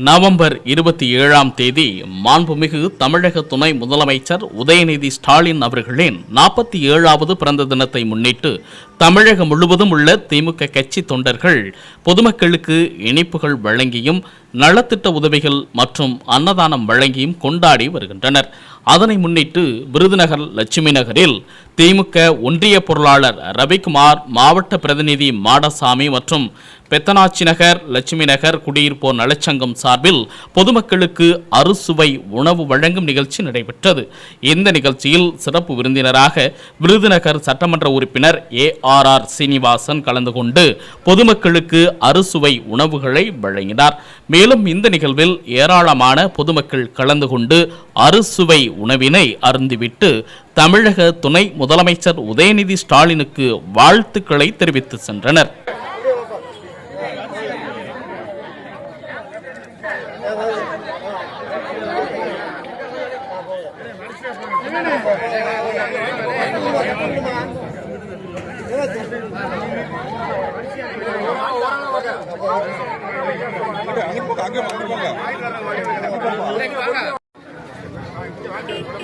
November இருபத்தி ஏழாம் தேதி மாண்புமிகு தமிழக துணை முதலமைச்சர் உதயநிதி ஸ்டாலின் அவர்களின் நாற்பத்தி ஏழாவது பிறந்த தினத்தை முன்னிட்டு தமிழகம் முழுவதும் உள்ள திமுக கட்சி தொண்டர்கள் பொதுமக்களுக்கு இனிப்புகள் வழங்கியும் நலத்திட்ட உதவிகள் மற்றும் அன்னதானம் வழங்கியும் கொண்டாடி வருகின்றனர். அதனை முன்னிட்டு விருதுநகர் லட்சுமி நகரில் திமுக ஒன்றிய பொருளாளர் ரவிக்குமார் மாவட்ட பிரதிநிதி மாடசாமி மற்றும் பெத்தனாச்சி நகர் லட்சுமி நகர் குடியிருப்போர் நலச்சங்கம் சார்பில் பொதுமக்களுக்கு அறுசுவை உணவு வழங்கும் நிகழ்ச்சி நடைபெற்றது. இந்த நிகழ்ச்சியில் சிறப்பு விருந்தினராக விருதுநகர் சட்டமன்ற உறுப்பினர் ஏ ஆர் ஆர் சீனிவாசன் கலந்து கொண்டு பொதுமக்களுக்கு அறுசுவை உணவுகளை வழங்கினார். மேலும் இந்த நிகழ்வில் ஏராளமான பொதுமக்கள் கலந்து கொண்டு அறுசுவை உணவினை அருந்துவிட்டு தமிழக துணை முதலமைச்சர் உதயநிதி ஸ்டாலினுக்கு வாழ்த்துக்களை தெரிவித்து சென்றனர். அங்கே அங்கே வாங்க. போடுங்க